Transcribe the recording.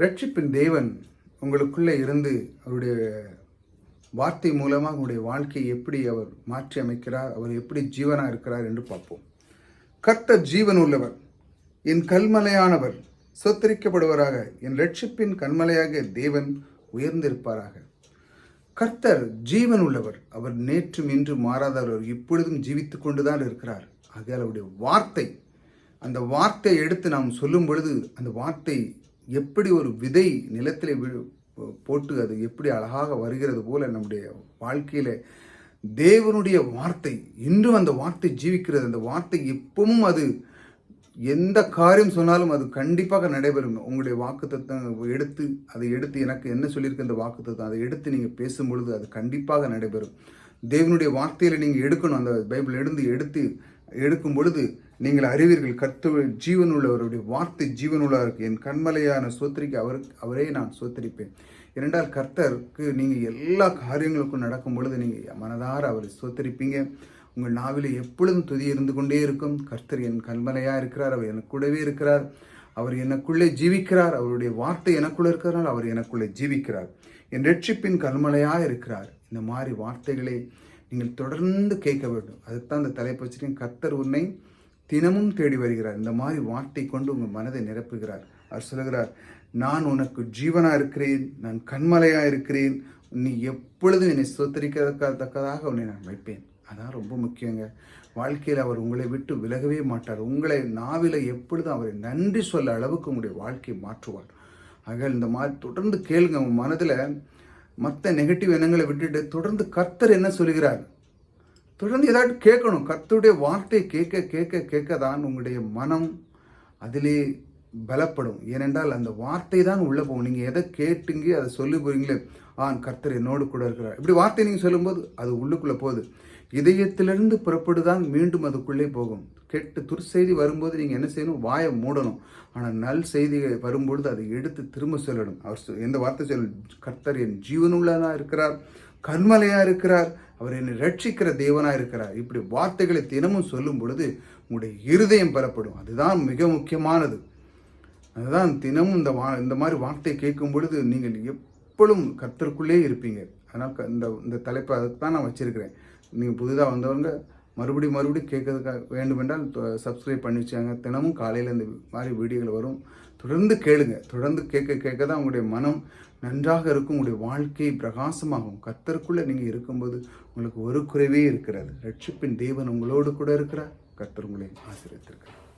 ரட்சிப்பின் தேவன் உங்களுக்குள்ளே இருந்து அவருடைய வார்த்தை மூலமாக உங்களுடைய வாழ்க்கையை எப்படி அவர் மாற்றி அமைக்கிறார் அவர் எப்படி ஜீவனாக இருக்கிறார் என்று பார்ப்போம். கர்த்தர் ஜீவன் உள்ளவர். என் கல்மலையானவர் சொத்தரிக்கப்படுவராக என் ரட்சிப்பின் கண்மலையாக தேவன் உயர்ந்திருப்பாராக. கர்த்தர் ஜீவன் உள்ளவர். அவர் நேற்றும் இன்று மாறாதவர். இப்பொழுதும் ஜீவித்து கொண்டுதான் இருக்கிறார். ஆகையால் அவருடைய வார்த்தை அந்த வார்த்தையை எடுத்து நாம் சொல்லும் பொழுது அந்த வார்த்தை எப்படி ஒரு விதை நிலத்திலே விழு போட்டு அது எப்படி அழகாக வருகிறது போல நம்முடைய வாழ்க்கையில் தேவனுடைய வார்த்தை இன்றும் அந்த வார்த்தை ஜீவிக்கிறது. அந்த வார்த்தை எப்பவும் அது எந்த காரியம் சொன்னாலும் அது கண்டிப்பாக நடைபெறும். உங்களுடைய வாக்குத்தத்தம் எடுத்து அதை எடுத்து எனக்கு என்ன சொல்லியிருக்கு அந்த வாக்குத்தத்தம் அதை எடுத்து நீங்கள் பேசும் பொழுது அது கண்டிப்பாக நடைபெறும். தேவனுடைய வார்த்தையில் நீங்கள் எடுக்கணும். அந்த பைபிள் எடுத்து எடுத்து எடுக்கும் பொழுது நீங்கள் அறிவீர்கள் கர்த்தவ ஜீவனுள்ளவருடைய வார்த்தை ஜீவன் இருக்கு. என் கண்மலையான சோத்திரிக்கு அவர் அவரே நான் சோத்தரிப்பேன். இரண்டால் கர்த்தருக்கு நீங்கள் எல்லா காரியங்களுக்கும் நடக்கும் பொழுது நீங்கள் மனதார அவரை சோத்தரிப்பீங்க. உங்கள் நாவில் எப்பொழுதும் துதி இருந்து கொண்டே இருக்கும். கர்த்தர் என் கண்மலையாக இருக்கிறார் அவர் எனக்கு கூடவே இருக்கிறார். அவர் எனக்குள்ளே ஜீவிக்கிறார். அவருடைய வார்த்தை எனக்குள்ளே இருக்கிறார் அவர் எனக்குள்ளே ஜீவிக்கிறார். என் ரட்சிப்பின் கண்மலையாக இருக்கிறார். இந்த மாதிரி வார்த்தைகளை நீங்கள் தொடர்ந்து கேட்க வேண்டும். அதுதான் அந்த தலைப்பு வச்சுருக்கேன். கத்தர் உன்னை தினமும் தேடி வருகிறார். இந்த மாதிரி வார்த்தை கொண்டு உங்கள் மனதை நிரப்புகிறார். அவர் சொல்லுகிறார் நான் உனக்கு ஜீவனாக இருக்கிறேன். நான் கண்மலையாக இருக்கிறேன். நீ எப்பொழுதும் என்னை சொத்தரிக்கத்தக்கதாக உன்னை நான் வைப்பேன். அதான் ரொம்ப முக்கியங்க. வாழ்க்கையில் அவர் உங்களை விட்டு விலகவே மாட்டார். உங்களை நாவில எப்பொழுதும் அவரை நன்றி சொல்ல அளவுக்கு உங்களுடைய வாழ்க்கையை மாற்றுவார். ஆக இந்த மாதிரி தொடர்ந்து கேளுங்க. உங்கள் மனதில் மற்ற நெகட்டிவ் எண்ணங்களை விட்டுட்டு தொடர்ந்து கர்த்தர் என்ன சொல்கிறார் தொடர்ந்து ஏதாவது கேட்கணும். கர்த்தருடைய வார்த்தையை கேட்க கேட்க கேட்க தான் உங்களுடைய மனம் அதிலே பலப்படும். ஏனென்றால் அந்த வார்த்தை தான் உள்ளே போகும். நீங்கள் எதை கேட்டுங்க அதை சொல்லி போறீங்களே ஆன் கர்த்தர் என்னோடு கூட இருக்கிறார். இப்படி வார்த்தை நீங்கள் சொல்லும்போது அது உள்ளுக்குள்ளே போகுது. இதயத்திலிருந்து புறப்படுதான் மீண்டும் அதுக்குள்ளே போகும். கெட்டு துர்செய்தி வரும்போது நீங்கள் என்ன செய்யணும்? வாயை மூடணும். ஆனால் நல் செய்தி வரும்பொழுது அதை எடுத்து திரும்ப சொல்லணும். அவர் எந்த வார்த்தை சொல் கர்த்தர் என் ஜீவனுள்ளதாக இருக்கிறார் கண்மலையாக இருக்கிறார் அவர் என்னை ரட்சிக்கிற தேவனாக இருக்கிறார். இப்படி வார்த்தைகளை தினமும் சொல்லும் பொழுது உங்களுடைய இருதயம் பெறப்படும் அதுதான் மிக முக்கியமானது. அதுதான் தினமும் இந்த வா இந்த மாதிரி வார்த்தை கேட்கும் பொழுது நீங்கள் எப்பொழுதும் கத்தருக்குள்ளே இருப்பீங்க. அதனால் க- இந்த இந்த தலைப்பை அதுக்கு தான் நான் வச்சுருக்கிறேன். நீங்கள் புதிதாக வந்தவங்க மறுபடியும் மறுபடியும் கேட்கறதுக்காக வேண்டுமென்றால் சப்ஸ்கிரைப் பண்ணி வச்சாங்க தினமும் காலையில் இந்த மாதிரி வீடியோகள் வரும். தொடர்ந்து கேளுங்க. தொடர்ந்து கேட்க கேட்க தான் உங்களுடைய மனம் நன்றாக இருக்கும். உங்களுடைய வாழ்க்கை பிரகாசமாகும். கத்தருக்குள்ளே நீங்கள் இருக்கும்போது உங்களுக்கு ஒரு குறைவே இருக்கிறது. ரட்சிப்பின் தேவன் உங்களோடு கூட இருக்கிறார். கத்தர் உங்களை ஆசிரியத்திருக்கிறார்